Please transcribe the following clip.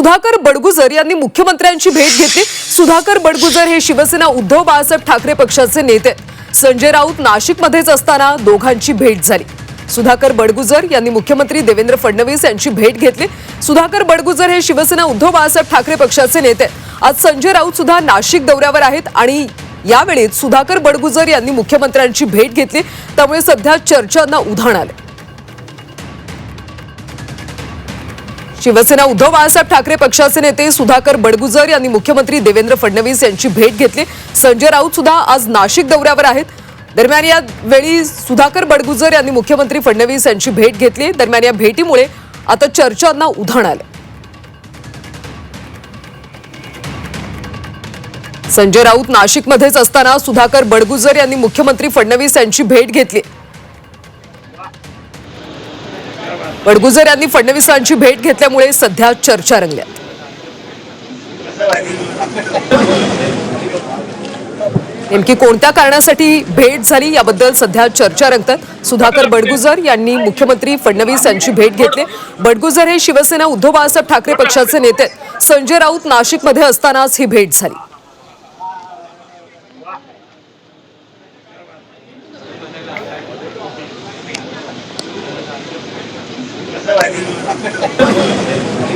सुधाकर बडगुजर यांनी मुख्यमंत्र्यांची भेट घेतली. सुधाकर बडगुजर हे शिवसेना उद्धव बाळासाहेब ठाकरे पक्षाचे नेते. संजय राऊत नाशिकमध्येच असताना दोघांची भेट झाली. सुधाकर बडगुजर यांनी मुख्यमंत्री देवेंद्र फडणवीस यांची भेट घेतली. सुधाकर बडगुजर हे शिवसेना उद्धव बाळासाहेब ठाकरे पक्षाचे नेते. आज संजय राऊत सुद्धा नाशिक दौऱ्यावर आहेत आणि यावेळी सुधाकर बडगुजर यांनी मुख्यमंत्र्यांची भेट घेतली. त्यामुळे सध्या चर्चांना उधाण आले शिवसेना उद्धव बाळासाहेब ठाकरे पक्षाचे नेते सुधाकर बडगुजर यांनी मुख्यमंत्री देवेंद्र फडणवीस यांची भेट घेतली. संजय राऊत सुद्धा आज नाशिक दौऱ्यावर आहेत. दरम्यान या वेळी सुधाकर बडगुजर यांनी मुख्यमंत्री फडणवीस यांची भेट घेतली. दरम्यान या भेटीमुळे आता चर्चांना उधाण आलं. संजय राऊत नाशिकमध्येच असताना सुधाकर बडगुजर यांनी मुख्यमंत्री फडणवीस यांची भेट घेतली. बडगुजर यांनी फडणवीसांची भेट घेतल्यामुळे सध्या चर्चा रंगल्यात. नेमकी कोणत्या कारणासाठी भेट झाली याबद्दल सध्या चर्चा रंगतात. सुधाकर बडगुजर यांनी मुख्यमंत्री फडणवीस यांची भेट घेतली. बडगुजर हे शिवसेना उद्धव बाळासाहेब ठाकरे पक्षाचे नेते. संजय राऊत नाशिकमध्ये असतानाच ही भेट झाली. ハハハ